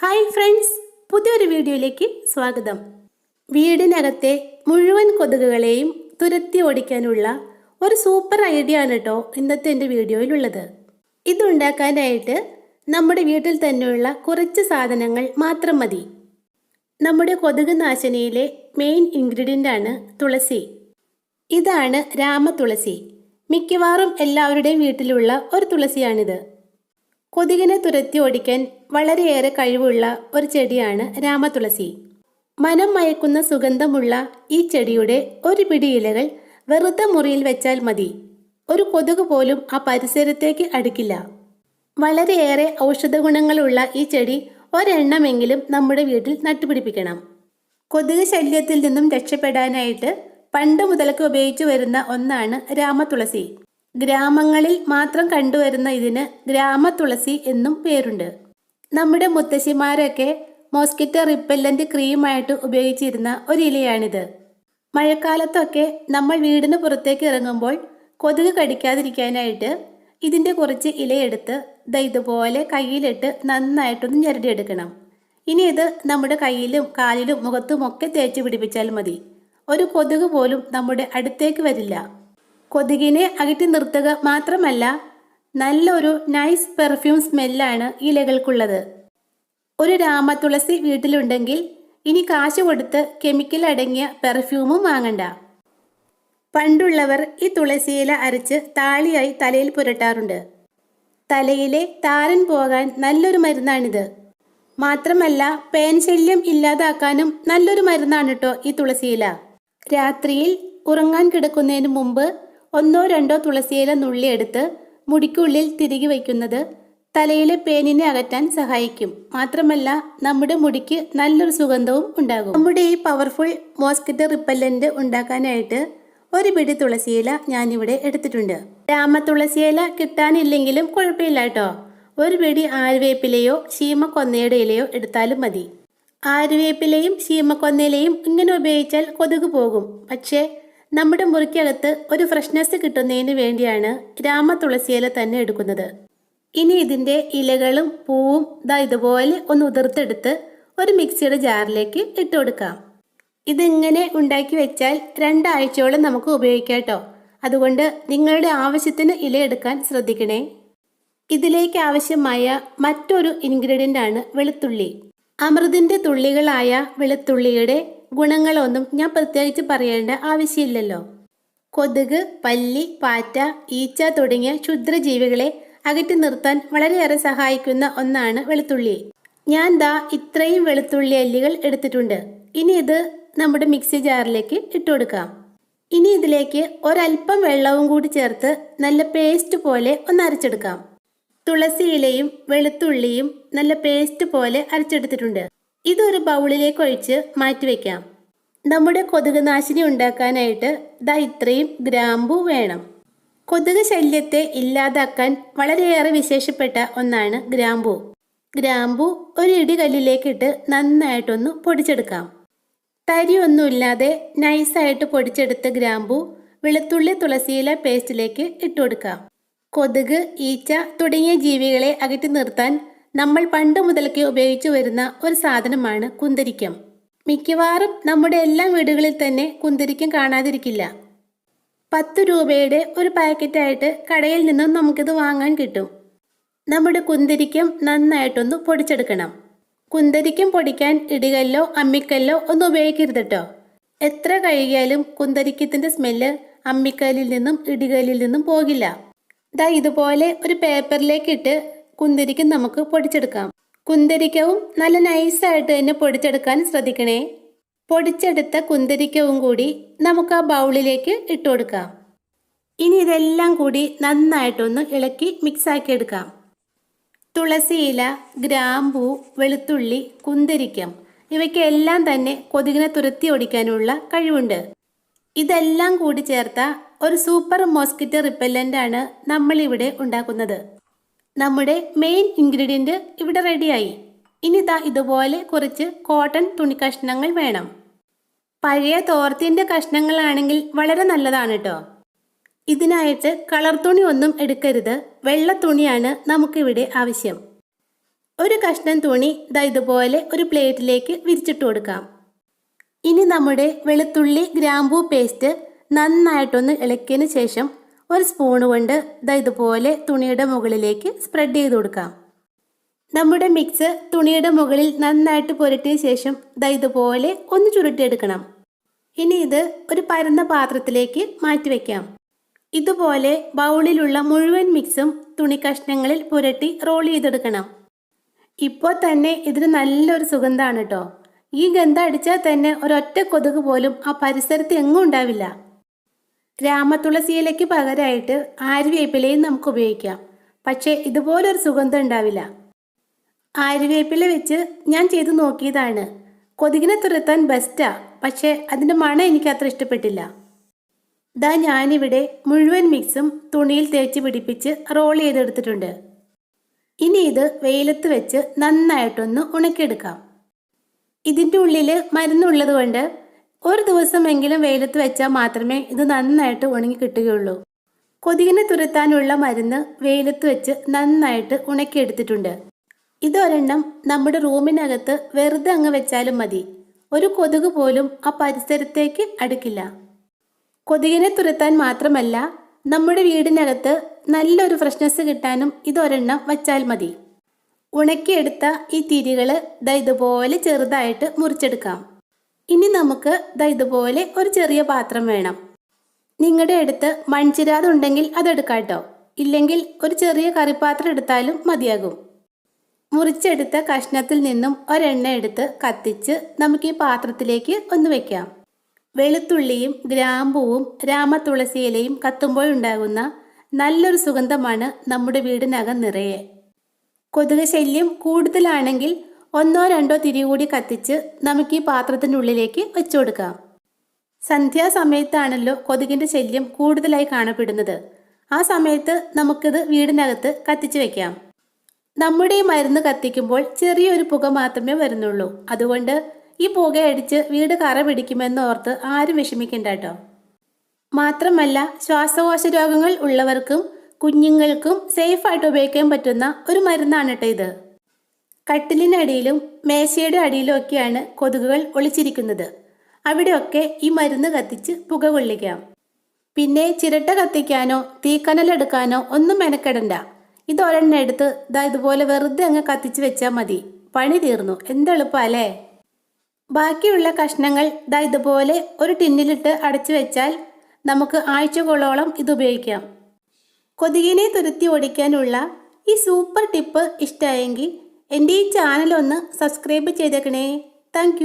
Hi friends പുതിയൊരു വീഡിയോയിലേക്ക് സ്വാഗതം. വീടിനകത്തെ മുഴുവൻ കൊതുകുകളെയും തുരത്തി ഓടിക്കാനുള്ള ഒരു സൂപ്പർ ഐഡിയ ആണ് കേട്ടോ ഇന്നത്തെ എന്റെ വീഡിയോയിലുള്ളത്. ഇതുണ്ടാക്കാനായിട്ട് നമ്മുടെ വീട്ടിൽ തന്നെയുള്ള കുറച്ച് സാധനങ്ങൾ മാത്രം മതി. നമ്മുടെ കൊതുക് നാശിനിയിലെ മെയിൻ ഇൻഗ്രീഡിയന്റ് ആണ് തുളസി. ഇതാണ് രാമതുളസി. മിക്കവാറും എല്ലാവരുടെയും വീട്ടിലുള്ള ഒരു തുളസിയാണിത്. കൊതുകിനെ തുരത്തി ഓടിക്കാൻ വളരെയേറെ കഴിവുള്ള ഒരു ചെടിയാണ് രാമതുളസി. മനം മയക്കുന്ന സുഗന്ധമുള്ള ഈ ചെടിയുടെ ഒരു പിടി ഇലകൾ വെറുതെ മുറിയിൽ വെച്ചാൽ മതി. ഒരു കൊതുക് പോലും ആ പരിസരത്തേക്ക് അടുക്കില്ല. വളരെയേറെ ഔഷധ ഗുണങ്ങളുള്ള ഈ ചെടി ഒരെണ്ണമെങ്കിലും നമ്മുടെ വീട്ടിൽ നട്ടുപിടിപ്പിക്കണം. കൊതുക് ശല്യത്തിൽ നിന്നും രക്ഷപ്പെടാനായിട്ട് പണ്ട് മുതൽക്ക് ഉപയോഗിച്ചു വരുന്ന ഒന്നാണ് രാമതുളസി. ഗ്രാമങ്ങളിൽ മാത്രം കണ്ടുവരുന്ന ഇതിന് ഗ്രാമതുളസി എന്നും പേരുണ്ട്. നമ്മുടെ മുത്തശ്ശിമാരൊക്കെ മോസ്കിറ്റോ റിപ്പല്ലന്റ് ക്രീമായിട്ട് ഉപയോഗിച്ചിരുന്ന ഒരു ഇലയാണിത് മഴക്കാലത്തൊക്കെ നമ്മൾ വീടിന് പുറത്തേക്ക് ഇറങ്ങുമ്പോൾ കൊതുക് കടിക്കാതിരിക്കാനായിട്ട് ഇതിന്റെ കുറച്ച് ഇലയെടുത്ത് ദാ ഇതുപോലെ കയ്യിലിട്ട് നന്നായിട്ടൊന്ന് ഞെരടിയെടുക്കണം. ഇനി ഇത് നമ്മുടെ കയ്യിലും കാലിലും മുഖത്തുമൊക്കെ തേച്ച് പിടിപ്പിച്ചാൽ മതി. ഒരു കൊതുക് പോലും നമ്മുടെ അടുത്തേക്ക് വരില്ല. കൊതുകിനെ അകറ്റി നിർത്തുക മാത്രമല്ല നല്ലൊരു നൈസ് പെർഫ്യൂം സ്മെല്ലാണ് ഇലകൾക്കുള്ളത്. ഒരു രാമതുളസി വീട്ടിലുണ്ടെങ്കിൽ ഇനി കാശ് കൊടുത്ത് കെമിക്കൽ അടങ്ങിയ പെർഫ്യൂമും വാങ്ങണ്ട. പണ്ടുള്ളവർ ഈ തുളസിയില അരച്ച് താളിയായി തലയിൽ പുരട്ടാറുണ്ട്. തലയിലെ താരൻ പോകാൻ നല്ലൊരു മരുന്നാണിത്. മാത്രമല്ല പേൻ ശല്യം ഇല്ലാതാക്കാനും നല്ലൊരു മരുന്നാണ് കേട്ടോ ഈ തുളസിയില രാത്രിയിൽ ഉറങ്ങാൻ കിടക്കുന്നതിന് മുമ്പ് ഒന്നോ രണ്ടോ തുളസിയില നുള്ളിയെടുത്ത് മുടിക്കുള്ളിൽ തിരികെ വയ്ക്കുന്നത് തലയിലെ പേനിനെ അകറ്റാൻ സഹായിക്കും. മാത്രമല്ല നമ്മുടെ മുടിക്ക് നല്ലൊരു സുഗന്ധവും ഉണ്ടാകും. നമ്മുടെ ഈ പവർഫുൾ മോസ്കിറ്റോ റിപ്പല്ലന്റ് ഉണ്ടാക്കാനായിട്ട് ഒരു പിടി തുളസിയില ഞാനിവിടെ എടുത്തിട്ടുണ്ട്. രാമ തുളസിയില കിട്ടാനില്ലെങ്കിലും കുഴപ്പമില്ല കേട്ടോ. ഒരു പിടി ആര്യവേപ്പിലയോ ശീമക്കൊന്നയുടെ ഇലയോ എടുത്താലും മതി. ആര്യവേപ്പിലയും ശീമക്കൊന്നയിലയും ഇങ്ങനെ ഉപയോഗിച്ചാൽ കൊതുക് പോകും. പക്ഷേ നമ്മുടെ മുറിക്കകത്ത് ഒരു ഫ്രഷ്നെസ് കിട്ടുന്നതിന് വേണ്ടിയാണ് രാമ തുളസിയില തന്നെ എടുക്കുന്നത്. ഇനി ഇതിന്റെ ഇലകളും പൂവും ഇതാ ഇതുപോലെ ഒന്ന് ഉതിർത്തെടുത്ത് ഒരു മിക്സിയുടെ ജാറിലേക്ക് ഇട്ട് കൊടുക്കാം. ഇതിങ്ങനെ ഉണ്ടാക്കി വെച്ചാൽ രണ്ടാഴ്ചയോളം നമുക്ക് ഉപയോഗിക്കാം കേട്ടോ. അതുകൊണ്ട് നിങ്ങളുടെ ആവശ്യത്തിന് ഇല എടുക്കാൻ ശ്രദ്ധിക്കണേ. ഇതിലേക്ക് ആവശ്യമായ മറ്റൊരു ഇൻഗ്രീഡിയന്റ് ആണ് വെളുത്തുള്ളി. അമൃതിന്റെ തുള്ളികളായ വെളുത്തുള്ളിയുടെ ഗുണങ്ങളൊന്നും ഞാൻ പ്രത്യേകിച്ച് പറയേണ്ട ആവശ്യമില്ലല്ലോ. കൊതുക് പല്ലി പാറ്റ ഈച്ച തുടങ്ങിയ ക്ഷുദ്രജീവികളെ അകറ്റി നിർത്താൻ വളരെയേറെ സഹായിക്കുന്ന ഒന്നാണ് വെളുത്തുള്ളി. ഞാൻ ദാ ഇത്രയും വെളുത്തുള്ളി അല്ലികൾ എടുത്തിട്ടുണ്ട്. ഇനി ഇത് നമ്മുടെ മിക്സി ജാറിലേക്ക് ഇട്ടുകൊടുക്കാം ഇനി ഇതിലേക്ക് ഒരല്പം വെള്ളവും കൂടി ചേർത്ത് നല്ല പേസ്റ്റ് പോലെ ഒന്ന് അരച്ചെടുക്കാം. തുളസി ഇലയും വെളുത്തുള്ളിയും നല്ല പേസ്റ്റ് പോലെ അരച്ചെടുത്തിട്ടുണ്ട്. ഇതൊരു ബൗളിലേക്ക് ഒഴിച്ച് മാറ്റിവെക്കാം. നമ്മുടെ കൊതുക് നാശിനി ഉണ്ടാക്കാനായിട്ട് ദാ ഇത്രയും ഗ്രാമ്പു വേണം. കൊതുക് ശല്യത്തെ ഇല്ലാതാക്കാൻ വളരെയേറെ വിശേഷപ്പെട്ട ഒന്നാണ് ഗ്രാമ്പു. ഗ്രാമ്പു ഒരു ഇടികല്ലിലേക്കിട്ട് നന്നായിട്ടൊന്ന് പൊടിച്ചെടുക്കാം. തരിയൊന്നുമില്ലാതെ നൈസായിട്ട് പൊടിച്ചെടുത്ത ഗ്രാമ്പു വെളുത്തുള്ളി തുളസിയില പേസ്റ്റിലേക്ക് ഇട്ടുകൊടുക്കാം. കൊതുക് ഈച്ച തുടങ്ങിയ ജീവികളെ അകറ്റി നിർത്താൻ നമ്മൾ പണ്ട് മുതൽക്കേ ഉപയോഗിച്ചു വരുന്ന ഒരു സാധനമാണ് കുന്തിരിക്കം. മിക്കവാറും നമ്മുടെ എല്ലാ വീടുകളിൽ തന്നെ കുന്തിരിക്കം കാണാതിരിക്കില്ല. പത്ത് രൂപയുടെ ഒരു പാക്കറ്റായിട്ട് കടയിൽ നിന്നും നമുക്കിത് വാങ്ങാൻ കിട്ടും. നമ്മുടെ കുന്തിരിക്കം നന്നായിട്ടൊന്ന് പൊടിച്ചെടുക്കണം. കുന്തരിക്കം പൊടിക്കാൻ ഇടികല്ലോ അമ്മിക്കല്ലോ ഒന്നും ഉപയോഗിക്കരുത് കേട്ടോ എത്ര കഴുകിയാലും കുന്തരിക്കത്തിന്റെ സ്മെല്ല് അമ്മിക്കല്ലിൽ നിന്നും ഇടികല്ലിൽ നിന്നും പോകില്ല. ദാ ഇതുപോലെ ഒരു പേപ്പറിലേക്ക് ഇട്ട് കുന്തിരിക്കം നമുക്ക് പൊടിച്ചെടുക്കാം. കുന്തരിക്കവും നല്ല നൈസായിട്ട് തന്നെ പൊടിച്ചെടുക്കാൻ ശ്രദ്ധിക്കണേ. പൊടിച്ചെടുത്ത കുന്തരിക്കവും കൂടി നമുക്ക് ആ ബൗളിലേക്ക് ഇട്ട് കൊടുക്കാം. ഇനി ഇതെല്ലാം കൂടി നന്നായിട്ടൊന്ന് ഇളക്കി മിക്സാക്കി എടുക്കാം. തുളസിയില ഗ്രാമ്പൂ വെളുത്തുള്ളി കുന്തിരിക്കം ഇവയ്ക്കെല്ലാം തന്നെ കൊതുകിനെ തുരത്തി ഓടിക്കാനുള്ള കഴിവുണ്ട്. ഇതെല്ലാം കൂടി ചേർത്ത ഒരു സൂപ്പർ മോസ്കിറ്റോ റിപ്പല്ലന്റ് ആണ് നമ്മളിവിടെ ഉണ്ടാക്കുന്നത്. നമ്മുടെ മെയിൻ ഇൻഗ്രീഡിയന്റ് ഇവിടെ റെഡിയായി ഇനി ഇതാ ഇതുപോലെ കുറച്ച് കോട്ടൺ തുണി കഷ്ണങ്ങൾ വേണം. പഴയ തോർത്തിന്റെ കഷ്ണങ്ങളാണെങ്കിൽ വളരെ നല്ലതാണ് കേട്ടോ ഇതിനായിട്ട് കളർ തുണി ഒന്നും എടുക്കരുത്. വെള്ള തുണിയാണ് നമുക്കിവിടെ ആവശ്യം. ഒരു കഷ്ണം തുണി ദാ ഇതുപോലെ ഒരു പ്ലേറ്റിലേക്ക് വിരിച്ചിട്ട് കൊടുക്കാം. ഇനി നമ്മുടെ വെളുത്തുള്ളി ഗ്രാമ്പൂ പേസ്റ്റ് നന്നായിട്ടൊന്ന് ഇളക്കിയതിന് ശേഷം ഒരു സ്പൂൺ കൊണ്ട് ദാ ഇതുപോലെ തുണിയുടെ മുകളിലേക്ക് സ്പ്രെഡ് ചെയ്ത് കൊടുക്കാം. നമ്മുടെ മിക്സ് തുണിയുടെ മുകളിൽ നന്നായിട്ട് പുരട്ടിയ ശേഷം ദാ ഇതുപോലെ ഒന്ന് ചുരുട്ടിയെടുക്കണം. ഇനി ഇത് ഒരു പരന്ന പാത്രത്തിലേക്ക് മാറ്റി വയ്ക്കാം ഇതുപോലെ ബൗളിലുള്ള മുഴുവൻ മിക്സും തുണി കഷ്ണങ്ങളിൽ പുരട്ടി റോൾ ചെയ്തെടുക്കണം. ഇപ്പോൾ തന്നെ ഇതിന് നല്ലൊരു സുഗന്ധമാണ് കേട്ടോ ഈ ഗന്ധം അടിച്ചാൽ തന്നെ ഒരൊറ്റ കൊതുക് പോലും ആ പരിസരത്ത് എങ്ങും ഉണ്ടാവില്ല. രാമതുളസിയിലേക്ക് പകരമായിട്ട് ആര്യവേപ്പിലയും നമുക്ക് ഉപയോഗിക്കാം. പക്ഷേ ഇതുപോലൊരു സുഗന്ധം ഉണ്ടാവില്ല. ആര്യവേപ്പില വെച്ച് ഞാൻ ചെയ്തു നോക്കിയതാണ്. കൊതുകിനെ തുരത്താൻ ബെസ്റ്റാ. പക്ഷേ അതിന്റെ മണം എനിക്ക് അത്ര ഇഷ്ടപ്പെട്ടില്ല. ദാ ഞാനിവിടെ മുഴുവൻ മിക്സും തുണിയിൽ തേച്ച് പിടിപ്പിച്ച് റോൾ ചെയ്തെടുത്തിട്ടുണ്ട്. ഇനി ഇത് വെയിലത്ത് വെച്ച് നന്നായിട്ടൊന്ന് ഉണക്കിയെടുക്കാം. ഇതിന്റെ ഉള്ളിൽ മരുന്നുള്ളത് കൊണ്ട് ഒരു ദിവസമെങ്കിലും വെയിലത്ത് വെച്ചാൽ മാത്രമേ ഇത് നന്നായിട്ട് ഉണങ്ങി കിട്ടുകയുള്ളൂ. കൊതുകിനെ തുരത്താനുള്ള മരുന്ന് വെയിലത്ത് വെച്ച് നന്നായിട്ട് ഉണക്കിയെടുത്തിട്ടുണ്ട്. ഇതൊരെണ്ണം നമ്മുടെ റൂമിനകത്ത് വെറുതെ അങ്ങ് വെച്ചാലും മതി. ഒരു കൊതുക് പോലും ആ പരിസരത്തേക്ക് അടുക്കില്ല. കൊതുകിനെ തുരത്താൻ മാത്രമല്ല നമ്മുടെ വീടിനകത്ത് നല്ലൊരു ഫ്രഷ്നെസ് കിട്ടാനും ഇതൊരെണ്ണം വച്ചാൽ മതി. ഉണക്കിയെടുത്ത ഈ തിരികൾ ദ ഇതുപോലെ ചെറുതായിട്ട് മുറിച്ചെടുക്കാം. ഇനി നമുക്ക് ദാ ഇതുപോലെ ഒരു ചെറിയ പാത്രം വേണം. നിങ്ങളുടെ അടുത്ത് മൺചിരാത് ഉണ്ടെങ്കിൽ അതെടുക്കാട്ടോ. ഇല്ലെങ്കിൽ ഒരു ചെറിയ കറിപ്പാത്രം എടുത്താലും മതിയാകും. മുറിച്ചെടുത്ത കഷ്ണത്തിൽ നിന്നും ഒരെണ്ണ എടുത്ത് കത്തിച്ച് നമുക്ക് ഈ പാത്രത്തിലേക്ക് ഒന്ന് വെക്കാം. വെളുത്തുള്ളിയും ഗ്രാമ്പൂവും രാമതുളസിയിലയും കത്തുമ്പോൾ ഉണ്ടാകുന്ന നല്ലൊരു സുഗന്ധമാണ് നമ്മുടെ വീടിനകം നിറയെ. കൊതുക് ശല്യം കൂടുതലാണെങ്കിൽ ഒന്നോ രണ്ടോ തിരി കൂടി കത്തിച്ച് നമുക്ക് ഈ പാത്രത്തിനുള്ളിലേക്ക് വെച്ചു കൊടുക്കാം. സന്ധ്യാസമയത്താണല്ലോ കൊതുകിന്റെ ശല്യം കൂടുതലായി കാണപ്പെടുന്നത്. ആ സമയത്ത് നമുക്കിത് വീടിനകത്ത് കത്തിച്ച് വെക്കാം. നമ്മുടെ ഈ മരുന്ന് കത്തിക്കുമ്പോൾ ചെറിയൊരു പുക മാത്രമേ വരുന്നുള്ളൂ. അതുകൊണ്ട് ഈ പുകയടിച്ച് വീട് കറ പിടിക്കുമെന്ന് ഓർത്ത് ആരും വിഷമിക്കണ്ട കേട്ടോ. മാത്രമല്ല ശ്വാസകോശ രോഗങ്ങൾ ഉള്ളവർക്കും കുഞ്ഞുങ്ങൾക്കും സേഫായിട്ട് ഉപയോഗിക്കാൻ പറ്റുന്ന ഒരു മരുന്നാണ് കേട്ടോ ഇത്. കട്ടിലിനടിയിലും മേശയുടെ അടിയിലും ഒക്കെയാണ് കൊതുകുകൾ ഒളിച്ചിരിക്കുന്നത്. അവിടെയൊക്കെ ഈ മരുന്ന് കത്തിച്ച് പുക കൊള്ളിക്കാം. പിന്നെ ചിരട്ട കത്തിക്കാനോ തീക്കനലെടുക്കാനോ ഒന്നും മെനക്കെടണ്ട. ഇത് ഒരെണ്ണം എടുത്ത് ഇതാ ഇതുപോലെ വെറുതെ അങ്ങ് കത്തിച്ച് വെച്ചാൽ മതി. പണി തീർന്നു. എന്തെളുപ്പല്ലേ? ബാക്കിയുള്ള കഷ്ണങ്ങൾ ദാ ഇതുപോലെ ഒരു ടിന്നിലിട്ട് അടച്ചു വെച്ചാൽ നമുക്ക് ആഴ്ചകളോളം ഇത് ഉപയോഗിക്കാം. കൊതുകിനെ തുരുത്തി ഓടിക്കാനുള്ള ഈ സൂപ്പർ ടിപ്പ് ഇഷ്ടമായെങ്കിൽ എന്റെ ഈ ചാനൽ ഒന്ന് സബ്സ്ക്രൈബ് ചെയ്തേക്കണേ. താങ്ക്